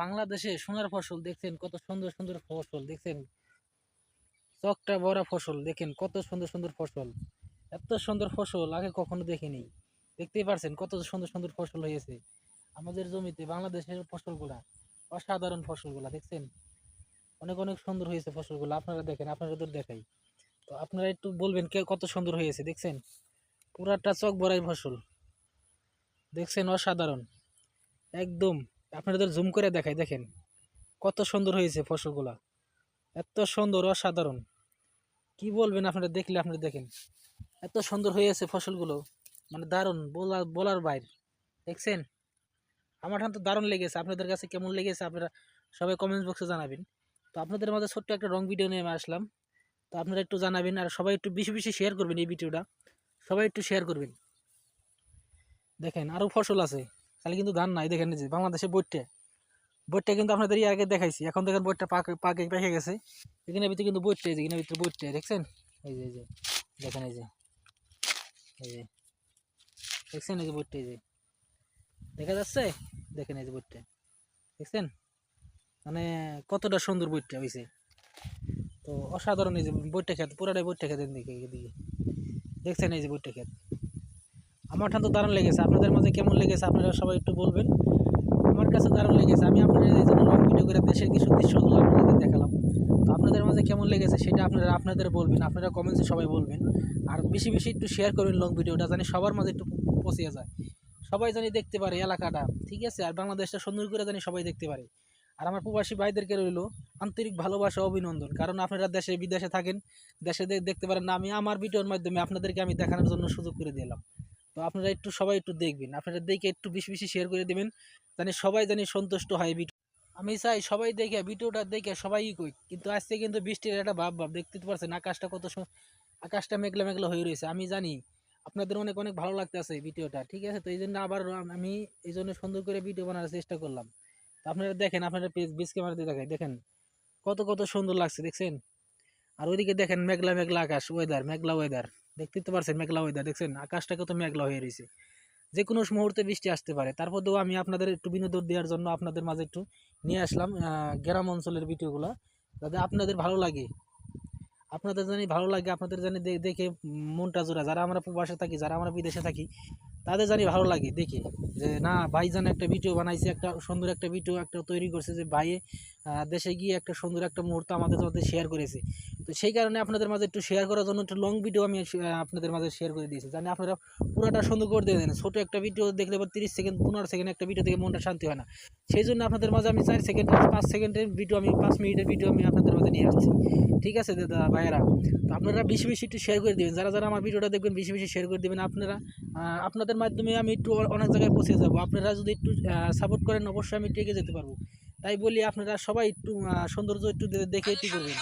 বাংলাদেশে সোনার ফসল দেখছেন কত সুন্দর সুন্দর ফসল, দেখছেন? চকটা বড় ফসল, দেখেন কত সুন্দর সুন্দর ফসল। এত সুন্দর ফসল আগে কখনো দেখিনি। দেখতেই পারছেন কত সুন্দর সুন্দর ফসল হয়েছে। আমাদের জমিতে বাংলাদেশের ফসলগুলা অসাধারণ ফসলগুলা, দেখছেন? অনেক অনেক সুন্দর হয়েছে ফসলগুলো, আপনারা দেখেন আপনাদের দেখাই। তো আপনারা একটু বলবেন কে কত সুন্দর হয়েছে, দেখছেন? পুরাটা চক বড়াই ফসল, দেখছেন অসাধারণ। একদম আপনাদের জুম করে দেখাই, দেখেন কত সুন্দর হয়েছে ফসলগুলা। এত সুন্দর, অসাধারণ। কি বলবেন আপনারা, দেখলে আপনারা দেখেন। এত সুন্দর হয়েছে ফসলগুলো। মানে দারুণ বলার বলার বাইরে। দেখছেন? আমার তো দারুণ লেগেছে। আপনাদের কাছে কেমন লেগেছে আপনারা সবাই কমেন্টস বক্সে জানাবেন। তো আপনাদের মাঝে ছোট্ট একটা রং ভিডিও নিয়ে আসলাম। তো আপনারা একটু জানাবেন আর সবাই একটু বেশি বেশি শেয়ার করবেন এই ভিডিওটা সবাই একটু শেয়ার করবেন। দেখেন আরও ফসল আছে। খালি কিন্তু ধান নাই, দেখেন যে বাংলাদেশে বইটে। বইটটা কিন্তু আপনাদের এর আগে দেখাইছি। এখন দেখেন বইটটা পাকে পাকে, পেকে গেছে। এখানে ভিতরে কিন্তু বইটে, এই যে এখানে ভিতরে বইটে, দেখছেন? এই যে এই যে, দেখেন এই যে এই যে, দেখছেন এই যে বইটটা এই যে, দেখা যাচ্ছে? দেখেন এই যে বইটটা দেখছেন? মানে কতটা সুন্দর বইটটা হয়েছে তো অসাধারণ এই যে বইটটা খেত, পুরাটাই বইটটা খেতেন দিকে এদিকে। দেখছেন এই যে বইটটা খেত? আমার ঠান তো দারুণ লেগেছে, আপনাদের মাঝে কেমন লেগেছে আপনারা সবাই একটু বলবেন। আমার কাছে দারুণ লেগেছে, আমি আপনাদের এই জন্য লং ভিডিও করে দেশের কিছু দৃশ্যগুলো আপনাদের দেখালাম। তো আপনাদের মাঝে কেমন লেগেছে সেটা আপনারা আপনাদের বলবেন, আপনারা কমেন্টসে সবাই বলবেন। আর বেশি বেশি একটু শেয়ার করবেন লং ভিডিওটা জানি সবার মাঝে একটু পৌঁছে যায়। সবাই জানি দেখতে পারে এলাকাটা, ঠিক আছে? আর বাংলাদেশটা সুন্দর করে জানি সবাই দেখতে পারে। আর আমার প্রবাসী ভাইদেরকে রইল আন্তরিক ভালোবাসা, অভিনন্দন। কারণ আপনারা দেশে, বিদেশে থাকেন, দেশে দেখতে পারেন না, আমি আমার ভিডিওর মাধ্যমে আপনাদেরকে আমি দেখানোর জন্য সুযোগ করে দিলাম। তো আপনারা একটু সবাই একটু দেখবেন। আপনারা দেখে একটু বেশি বেশি শেয়ার করে দেবেন, জানি সবাই জানি সন্তুষ্ট হয় ভিডিও আমি চাই সবাই দেখে, ভিডিওটা দেখে সবাই কই কিন্তু আজকে কিন্তু বৃষ্টির একটা ভাব ভাব দেখতে পারছেন, আকাশটা কত আকাশটা মেঘলা মেঘলা হয়ে রয়েছে। আমি জানি আপনাদের অনেক অনেক ভালো লাগতেছে ভিডিওটা ঠিক আছে? তো এই জন্য আবার আমি এই জন্য সুন্দর করে ভিডিও বানানোর চেষ্টা করলাম। তো আপনারা দেখেন, আপনারা পেজ বিস ক্যামেরাতে দেখাই দেখেন কত কত সুন্দর লাগছে, দেখছেন? আর ওইদিকে দেখেন মেঘলা মেঘলা আকাশ ওয়েদার মেঘলা ওয়েদার দেখতে তো পারছেন, মেঘলা ওয়েদার দেখছেন? আকাশটা কত মেঘলা হয়ে রয়েছে। যে কোনো মুহূর্তে বৃষ্টি আসতে পারে। তারপর তারপরেও আমি আপনাদের একটু বিনোদন দেওয়ার জন্য আপনাদের মাঝে একটু নিয়ে আসলাম গ্রাম অঞ্চলের ভিডিওগুলো। যাতে আপনাদের ভালো লাগে। আপনাদের জানি ভালো লাগে, আপনাদের জানি দেখে মনটা জোড়া। যারা আমরা প্রবাসে থাকি, যারা আমরা বিদেশে থাকি তাদের জানি ভালো লাগে, দেখে। যে না, ভাইজান একটা ভিডিও বানাইছে, একটা সুন্দর একটা ভিডিও একটা তৈরি করছে যে ভাইয়ে দেশে গিয়ে একটা সুন্দর একটা মুহূর্ত আমাদের সাথে শেয়ার করেছে। তো সেই কারণে আপনাদের মাঝে একটু শেয়ার করার জন্য একটু লং ভিডিও আমি আপনাদের মাঝে শেয়ার করে দিয়েছি। জানি আপনারা পুরোটা সুন্দর করে দিয়ে দেন। ছোটো একটা ভিডিও দেখলে এবার তিরিশ সেকেন্ড পনেরো সেকেন্ড একটা ভিডিও দেখে মনটা শান্তি হয় না। সেই জন্য আপনাদের মাঝে আমি চার সেকেন্ড পাঁচ সেকেন্ডের ভিডিও আমি, পাঁচ মিনিটের ভিডিও আমি আপনাদের মাঝে নিয়ে আসছি। ঠিক আছে, দাদা, ভাইয়েরা? তো আপনারা বেশি বেশি একটু শেয়ার করে দেবেন। যারা যারা আমার ভিডিওটা দেখবেন, বেশি বেশি শেয়ার করে দেবেন। আপনারা আপনাদের মাধ্যমে আমি একটু অনেক জায়গায় পৌঁছে যাব। আপনারা যদি একটু সাপোর্ট করেন, অবশ্যই আমি টেকে যেতে পারব। তাই বলি আপনারা সবাই একটু সৌন্দর্য একটু দেখে একটু করবেন।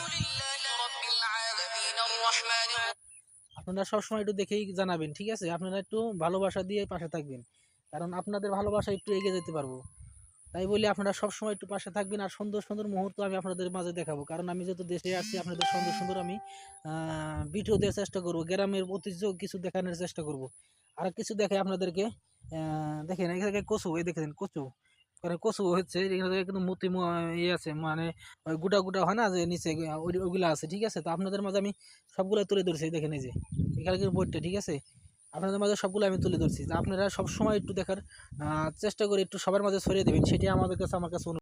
আপনারা সবসময় একটু দেখেই জানাবেন, ঠিক আছে? আপনারা একটু ভালোবাসা দিয়ে পাশে থাকবেন। কারণ আপনাদের ভালোবাসা একটু এগিয়ে যেতে পারব। তাই বলি আপনারা সবসময় একটু পাশে থাকবেন আর সুন্দর সুন্দর মুহূর্ত আমি আপনাদের মাঝে দেখাবো। কারণ আমি যেহেতু দেশে আসছি আপনাদের সুন্দর সুন্দর আমি ভিডিও দেওয়ার চেষ্টা করব। গ্রামের ঐতিহ্য কিছু দেখানোর চেষ্টা করব। আর কিছু দেখে আপনাদেরকে। দেখেন, এখানে কচু, এই দেখেন কচু। কারণ কচু হচ্ছে, এখানে কিন্তু মতি ইয়ে আছে মানে গুটা গুটা হয় না যে নিচে ওই- ওইগুলো আছে, ঠিক আছে? তো আপনাদের মাঝে আমি সবগুলো তুলে ধরছি দেখেন এই যে। এখানে কিন্তু বইটা, ঠিক আছে? আপনাদের মাঝে সবগুলো আমি তুলে ধরছি। তো আপনারা সবসময় একটু দেখার চেষ্টা করে একটু সবার মাঝে ছড়িয়ে দেবেন, সেটাই আমাদের কাছে, আমার কাছে।